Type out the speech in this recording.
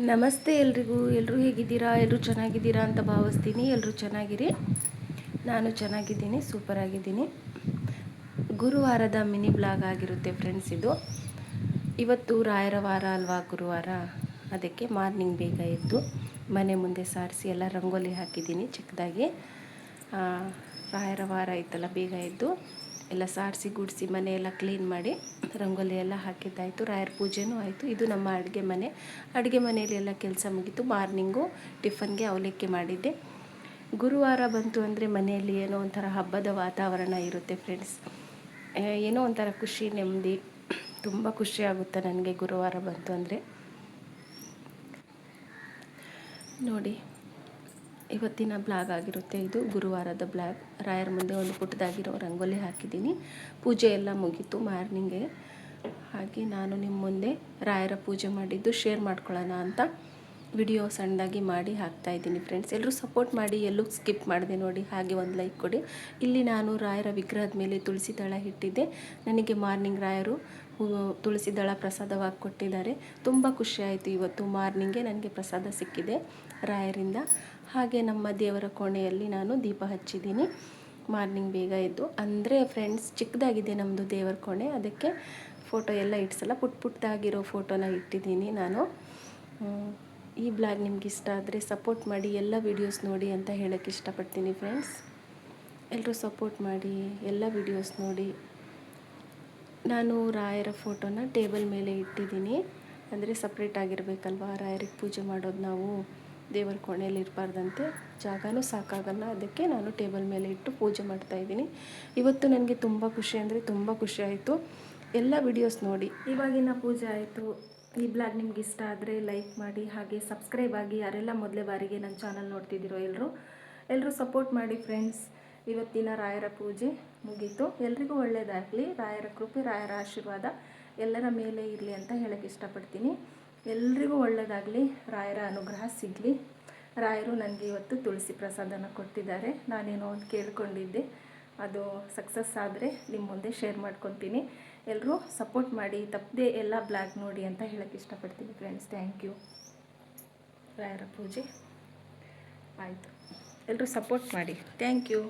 ನಮಸ್ತೆ ಎಲ್ರಿಗೂ. ಎಲ್ಲರೂ ಹೇಗಿದ್ದೀರಾ? ಎಲ್ಲರೂ ಚೆನ್ನಾಗಿದ್ದೀರಾ ಅಂತ ಭಾವಿಸ್ತೀನಿ. ಎಲ್ಲರೂ ಚೆನ್ನಾಗಿರಿ? ನಾನು ಚೆನ್ನಾಗಿದ್ದೀನಿ ಸೂಪರ್ ಆಗಿದ್ದೀನಿ ಗುರುವಾರದ ಮಿನಿ ಬ್ಲಾಗ್ ಆಗಿರುತ್ತೆ ಫ್ರೆಂಡ್ಸ್ ಇದು. ಇವತ್ತು ರಾಯರ ವಾರ ಅಲ್ವಾ ಗುರುವಾರ? ಅದಕ್ಕೆ ಮಾರ್ನಿಂಗ್ ಬೇಗ ಎದ್ದು ಮನೆ ಮುಂದೆ ಸಾರಿಸಿ ಎಲ್ಲ ರಂಗೋಲಿ ಹಾಕಿದ್ದೀನಿ ಚಿಕ್ಕದಾಗಿ. ರಾಯರ ವಾರ ಇತ್ತಲ್ಲ, ಬೇಗ ಎದ್ದು ಎಲ್ಲ ಸಾರಿಸಿ ಗುಡಿಸಿ ಮನೆಯೆಲ್ಲ ಕ್ಲೀನ್ ಮಾಡಿ ರಂಗೋಲಿ ಎಲ್ಲ ಹಾಕಿದ್ದಾಯಿತು. ರಾಯರ ಪೂಜೆನೂ ಆಯಿತು. ಇದು ನಮ್ಮ ಅಡುಗೆ ಮನೆ. ಅಡುಗೆ ಮನೆಯಲ್ಲಿ ಎಲ್ಲ ಕೆಲಸ ಮುಗೀತು. ಮಾರ್ನಿಂಗು ಟಿಫನ್ಗೆ ಅವಲಕ್ಕಿ ಮಾಡಿದ್ದೆ. ಗುರುವಾರ ಬಂತು ಅಂದರೆ ಮನೆಯಲ್ಲಿ ಏನೋ ಒಂಥರ ಹಬ್ಬದ ವಾತಾವರಣ ಇರುತ್ತೆ ಫ್ರೆಂಡ್ಸ್ ಏನೋ ಒಂಥರ ಖುಷಿ, ನೆಮ್ಮದಿ. ತುಂಬ ಖುಷಿ ಆಗುತ್ತೆ ನನಗೆ ಗುರುವಾರ ಬಂತು ಅಂದರೆ. ನೋಡಿ ಇವತ್ತಿನ ಬ್ಲಾಗ್ ಆಗಿರುತ್ತೆ. ಇದು ಗುರುವಾರದ ಬ್ಲಾಗ್. ರಾಯರ ಮುಂದೆ ಒಂದು ಪುಟ್ಟದಾಗಿರೋ ರಂಗೋಲಿ ಹಾಕಿದ್ದೀನಿ. ಪೂಜೆ ಎಲ್ಲ ಮುಗೀತು ಮಾರ್ನಿಂಗೇ. ಹಾಗೆ ನಾನು ನಿಮ್ಮ ಮುಂದೆ ರಾಯರ ಪೂಜೆ ಮಾಡಿದ್ದು ಶೇರ್ ಮಾಡ್ಕೊಳ್ಳೋಣ ಅಂತ ವಿಡಿಯೋ ಸಣ್ಣದಾಗಿ ಮಾಡಿ ಹಾಕ್ತಾ ಇದ್ದೀನಿ ಫ್ರೆಂಡ್ಸ್ ಎಲ್ಲರೂ ಸಪೋರ್ಟ್ ಮಾಡಿ, ಎಲ್ಲೂ ಸ್ಕಿಪ್ ಮಾಡಿದೆ ನೋಡಿ, ಹಾಗೆ ಒಂದು ಲೈಕ್ ಕೊಡಿ. ಇಲ್ಲಿ ನಾನು ರಾಯರ ವಿಗ್ರಹದ ಮೇಲೆ ತುಳಸಿ ದಳ ಇಟ್ಟಿದ್ದೆ. ನನಗೆ ಮಾರ್ನಿಂಗ್ ರಾಯರು ತುಳಸಿ ದಳ ಪ್ರಸಾದವಾಗಿ ಕೊಟ್ಟಿದ್ದಾರೆ. ತುಂಬ ಖುಷಿಯಾಯಿತು ಇವತ್ತು ಮಾರ್ನಿಂಗೆ ನನಗೆ ಪ್ರಸಾದ ಸಿಕ್ಕಿದೆ ರಾಯರಿಂದ. ಹಾಗೆ ನಮ್ಮ ದೇವರ ಕೋಣೆಯಲ್ಲಿ ನಾನು ದೀಪ ಹಚ್ಚಿದ್ದೀನಿ. ಮಾರ್ನಿಂಗ್ ಬೇಗ ಎದ್ದು, ಅಂದರೆ ಫ್ರೆಂಡ್ಸ್ ಚಿಕ್ಕದಾಗಿದೆ ನಮ್ಮದು ದೇವರ ಕೋಣೆ. ಅದಕ್ಕೆ ಫೋಟೋ ಎಲ್ಲ ಇಡ್ಸಲ್ಲ. ಪುಟ್ ಪುಟ್ಟದಾಗಿರೋ ಫೋಟೋನ ಇಟ್ಟಿದ್ದೀನಿ ನಾನು. ಈ ಬ್ಲಾಗ್ ನಿಮ್ಗೆ ಇಷ್ಟ ಆದರೆ ಸಪೋರ್ಟ್ ಮಾಡಿ ಎಲ್ಲ ವಿಡಿಯೋಸ್ ನೋಡಿ ಅಂತ ಹೇಳೋಕ್ಕೆ ಇಷ್ಟಪಡ್ತೀನಿ ಫ್ರೆಂಡ್ಸ್ ಎಲ್ಲರೂ ಸಪೋರ್ಟ್ ಮಾಡಿ ಎಲ್ಲ ವಿಡಿಯೋಸ್ ನೋಡಿ. ನಾನು ರಾಯರ ಫೋಟೋನ ಟೇಬಲ್ ಮೇಲೆ ಇಟ್ಟಿದ್ದೀನಿ. ಅಂದರೆ ಸಪ್ರೇಟ್ ಆಗಿರಬೇಕಲ್ವ? ರಾಯರಿಗೆ ಪೂಜೆ ಮಾಡೋದು ನಾವು ದೇವರ ಕೋಣೆಯಲ್ಲಿ ಇರಬಾರ್ದಂತೆ. ಜಾಗನೂ ಸಾಕಾಗಲ್ಲ. ಅದಕ್ಕೆ ನಾನು ಟೇಬಲ್ ಮೇಲೆ ಇಟ್ಟು ಪೂಜೆ ಮಾಡ್ತಾಯಿದ್ದೀನಿ ಇವತ್ತು ನನಗೆ ತುಂಬ ಖುಷಿ ಅಂದರೆ ತುಂಬ ಖುಷಿ ಆಯಿತು. ಎಲ್ಲ ವಿಡಿಯೋಸ್ ನೋಡಿ. ಇವಾಗಿನ ಪೂಜೆ ಆಯಿತು. ಈ ಬ್ಲಾಗ್ ನಿಮ್ಗೆ ಇಷ್ಟ ಆದರೆ ಲೈಕ್ ಮಾಡಿ, ಹಾಗೆ ಸಬ್ಸ್ಕ್ರೈಬ್ ಆಗಿ, ಯಾರೆಲ್ಲ ಮೊದಲೇ ಬಾರಿಗೆ ನನ್ನ ಚಾನಲ್ ನೋಡ್ತಿದ್ದೀರೋ ಎಲ್ಲರೂ ಎಲ್ಲರೂ ಸಪೋರ್ಟ್ ಮಾಡಿ ಫ್ರೆಂಡ್ಸ್ ಇವತ್ತಿನ ರಾಯರ ಪೂಜೆ ಮುಗೀತು. ಎಲ್ರಿಗೂ ಒಳ್ಳೆಯದಾಗಲಿ ರಾಯರ ಕೃಪೆ, ರಾಯರ ಆಶೀರ್ವಾದ ಎಲ್ಲರ ಮೇಲೆ ಇರಲಿ ಅಂತ ಹೇಳಕ್ಕೆ ಇಷ್ಟಪಡ್ತೀನಿ. ಎಲ್ರಿಗೂ ಒಳ್ಳೆಯದಾಗಲಿ ರಾಯರ ಅನುಗ್ರಹ ಸಿಗಲಿ. ರಾಯರು ನನಗೆ ಇವತ್ತು ತುಳಸಿ ಪ್ರಸಾದನ ಕೊಟ್ಟಿದ್ದಾರೆ. ನಾನೇನೋ ಒಂದು ಕೇಳ್ಕೊಂಡಿದ್ದೆ. ಅದು ಸಕ್ಸಸ್ ಆದರೆ ನಿಮ್ಮ ಮುಂದೆ ಶೇರ್ ಮಾಡ್ಕೊತೀನಿ. ಎಲ್ಲರೂ ಸಪೋರ್ಟ್ ಮಾಡಿ ತಪ್ಪದೆ ಎಲ್ಲ ಬ್ಲಾಗ್ ನೋಡಿ ಅಂತ ಹೇಳೋಕ್ಕೆ ಇಷ್ಟಪಡ್ತೀನಿ ಫ್ರೆಂಡ್ಸ್ ಥ್ಯಾಂಕ್ ಯು ರಾಯರ ಪೂಜೆ. ಆಯಿತು. ಎಲ್ಲರೂ ಸಪೋರ್ಟ್ ಮಾಡಿ. Thank you